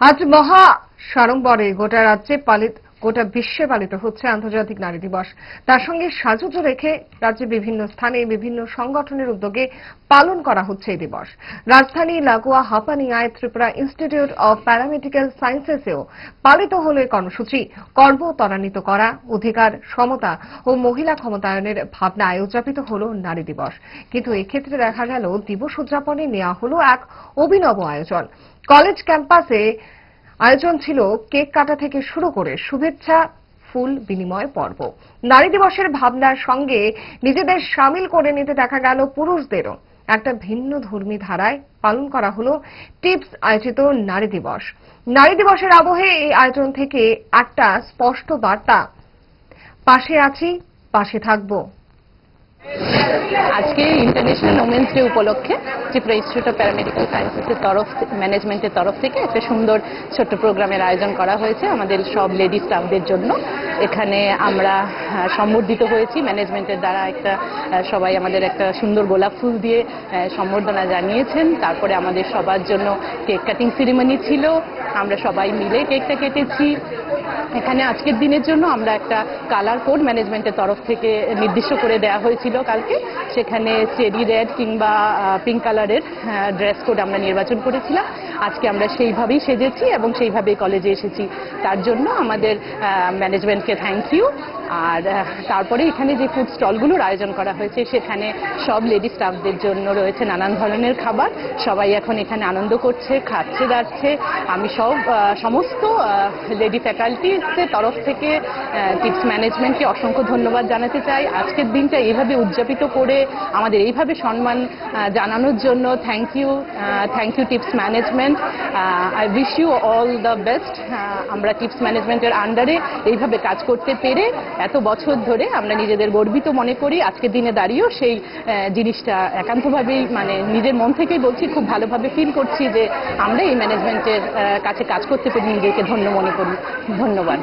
আজ মহা সাড়ম্বরে গোটা রাজ্যে পালিত গোটা বিশ্বে পালিত হচ্ছে আন্তর্জাতিক নারী দিবস। তার সঙ্গে সাজুজ রেখে রাজ্যে বিভিন্ন স্থানে বিভিন্ন সংগঠনের উদ্যোগে পালন করা হচ্ছে এই দিবস। রাজধানী লাগোয়া হাপানিয়ায় ত্রিপুরা ইনস্টিটিউট অব প্যারামেডিক্যাল সায়েন্সেসেও পালিত হল এই কর্মসূচি। কর্ম ত্বরান্বিত করা, অধিকার, সমতা ও মহিলা ক্ষমতায়নের ভাবনায় উদযাপিত হল নারী দিবস। কিন্তু এক্ষেত্রে দেখা গেল, দিবস উদযাপনে নেওয়া হল এক অভিনব আয়োজন। কলেজ ক্যাম্পাসে আয়োজন ছিল কেক কাটা থেকে শুরু করে শুভেচ্ছা, ফুল বিনিময় পর্ব। নারী দিবসের ভাবনার সঙ্গে নিজেদের সামিল করে নিতে দেখা গেল পুরুষদেরও। একটা ভিন্ন ধর্মী ধারায় পালন করা হলো টিপস আয়োজিত নারী দিবস। নারী দিবসের আবহে এই আয়োজন থেকে একটা স্পষ্ট বার্তা, পাশে আছি, পাশে থাকব। আজকে ইন্টারন্যাশনাল ওমেন্স ডে উপলক্ষে ত্রিপুরা ইনস্টিটিউট অফ প্যারামেডিক্যাল সায়েন্সেসের তরফ ম্যানেজমেন্টের তরফ থেকে একটা সুন্দর ছোট্ট প্রোগ্রামের আয়োজন করা হয়েছে আমাদের সব লেডি স্টাফদের জন্য। এখানে আমরা সম্বর্ধিত হয়েছি। ম্যানেজমেন্টের দ্বারা একটা সবাই আমাদের একটা সুন্দর গোলাপ ফুল দিয়ে সম্বর্ধনা জানিয়েছেন। তারপরে আমাদের সবার জন্য কেক কাটিং সেরিমনি ছিল। আমরা সবাই মিলে কেকটা কেটেছি। এখানে আজকের দিনের জন্য আমরা একটা কালার কোড ম্যানেজমেন্টের তরফ থেকে নির্দিষ্ট করে দেওয়া হয়েছিল কালকে। সেখানে চেরি রেড কিংবা পিঙ্ক কালারের ড্রেস কোড আমরা নির্বাচন করেছিলাম। আজকে আমরা সেইভাবেই সেজেছি এবং সেইভাবেই কলেজে এসেছি। তার জন্য আমাদের ম্যানেজমেন্টকে থ্যাংক ইউ আর তারপরে এখানে যে ফুড স্টলগুলোর আয়োজন করা হয়েছে, সেখানে সব লেডি স্টাফদের জন্য রয়েছে নানান ধরনের খাবার। সবাই এখন এখানে আনন্দ করছে, খাচ্ছে যাচ্ছে আমি সব সমস্ত লেডি ফ্যাকাল্টিসের তরফ থেকে টিপস ম্যানেজমেন্টকে অসংখ্য ধন্যবাদ জানাতে চাই। আজকের দিনটা এইভাবে উদযাপিত করে আমাদের এইভাবে সম্মান জানানোর জন্য thank you thank you TIPS management I wish you all the best আমরা টিপস ম্যানেজমেন্টের আন্ডারে এইভাবে কাজ করতে পেরে এত বছর ধরে আমরা নিজেদের গর্বিত মনে করি আজকের দিনে দাঁড়িয়েও সেই জিনিসটা একান্তভাবেই মানে নিজের মন থেকেই বলছি, খুব ভালোভাবে ফিল করছি যে আমরা এই ম্যানেজমেন্টের কাছে কাজ করতে পেরে নিজেকে ধন্য মনে করি। ধন্যবাদ।